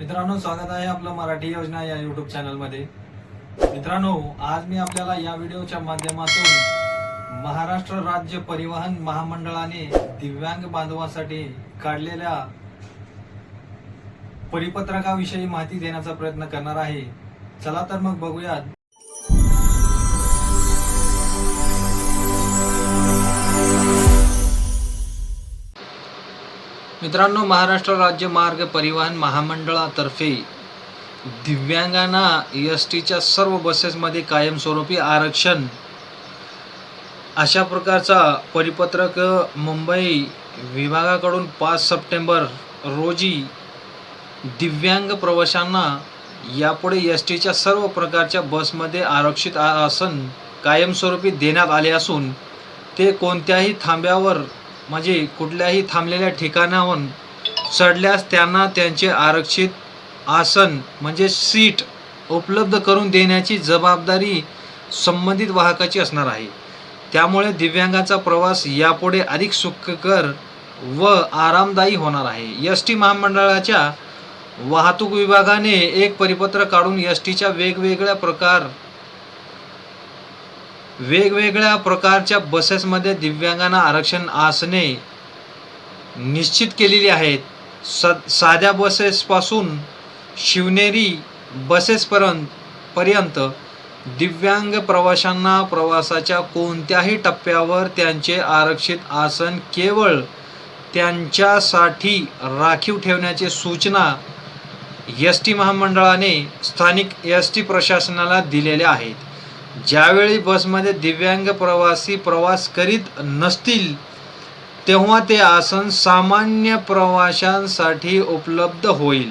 मित्रांनो स्वागत आहे आपलं मराठी योजना या युट्यूब चॅनलमध्ये मित्रांनो आज मी आपल्याला या व्हिडिओच्या माध्यमातून महाराष्ट्र राज्य परिवहन महामंडळाने दिव्यांग बांधवांसाठी काढलेल्या परिपत्रकाविषयी माहिती देण्याचा प्रयत्न करणार आहे. चला तर मग बघूयात. मित्रांनो महाराष्ट्र राज्य मार्ग परिवहन महामंडळातर्फे दिव्यांगांना एस टीच्या सर्व बसेसमध्ये कायमस्वरूपी आरक्षण. अशा प्रकारचा परिपत्रक मुंबई विभागाकडून पाच सप्टेंबर रोजी दिव्यांग प्रवाशांना यापुढे एस टीच्या सर्व प्रकारच्या बसमध्ये आरक्षित आसन कायमस्वरूपी देण्यात आले असून ते कोणत्याही थांब्यावर म्हणजे कुठल्याही थांबलेल्या ठिकाणाहून चढल्यास त्यांना त्यांचे आरक्षित आसन म्हणजे सीट उपलब्ध करून देण्याची जबाबदारी संबंधित वाहकाची असणार आहे. त्यामुळे दिव्यांगाचा प्रवास यापुढे अधिक सुखकर व आरामदायी होणार आहे. एस टी महामंडळाच्या वाहतूक विभागाने एक परिपत्र काढून एस टीच्या वेगवेगळ्या प्रकार वेगवेगळ्या प्रकारच्या बसेसमध्ये दिव्यांगांना आरक्षण आसने निश्चित केलेली आहेत स साध्या बसेसपासून शिवनेरी बसेसपर्यंत पर्यंत दिव्यांग प्रवाशांना प्रवासाच्या कोणत्याही टप्प्यावर त्यांचे आरक्षित आसन केवळ त्यांच्यासाठी राखीव ठेवण्याची सूचना एस टी महामंडळाने स्थानिक एस टी प्रशासनाला दिलेल्या आहेत. ज्यावेळी बसमध्ये दिव्यांग प्रवासी प्रवास करीत नसतील तेव्हा ते आसन सामान्य प्रवाशांसाठी उपलब्ध होईल.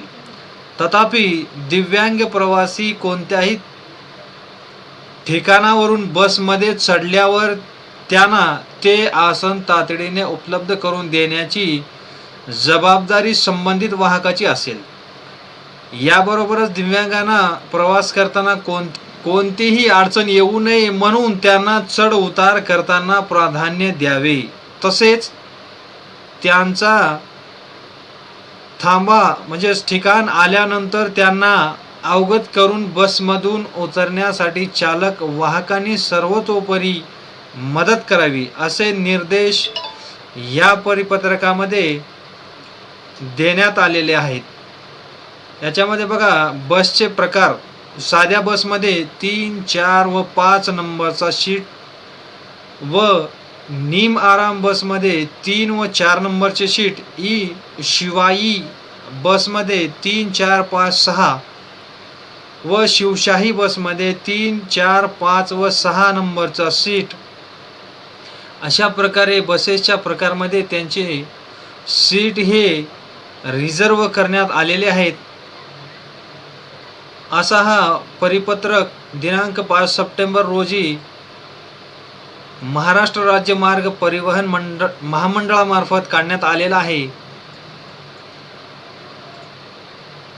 तथापि दिव्यांग प्रवासी कोणत्याही ठिकाणावरून बसमध्ये चढल्यावर त्यांना ते आसन तातडीने उपलब्ध करून देण्याची जबाबदारी संबंधित वाहकाची असेल. याबरोबरच दिव्यांगांना प्रवास करताना कोण कोणतीही अडचण येऊ नये म्हणून त्यांना चढ उतार करताना प्राधान्य द्यावे. तसेच त्यांचा थांबा म्हणजेच ठिकाण आल्यानंतर त्यांना अवगत करून बसमधून उतरण्यासाठी चालक वाहकांनी सर्वतोपरी मदत करावी असे निर्देश या परिपत्रकामध्ये देण्यात आलेले आहेत. याच्यामध्ये बघा बसचे प्रकार साध्या बसमध्ये तीन चार व पाच नंबरचा सीट व निम आराम बसमध्ये तीन व चार नंबरचे सीट ई शिवाई बसमध्ये तीन चार पाच सहा व शिवशाही बसमध्ये तीन चार पाच व सहा नंबरचा सीट अशा प्रकारे बसेसच्या प्रकारमध्ये त्यांचे सीट हे रिझर्व करण्यात आलेले आहेत. असा हा परिपत्रक दिनांक पाच सप्टेंबर रोजी महाराष्ट्र राज्य मार्ग परिवहन मंडळ महामंडळामार्फत काढण्यात आलेला आहे.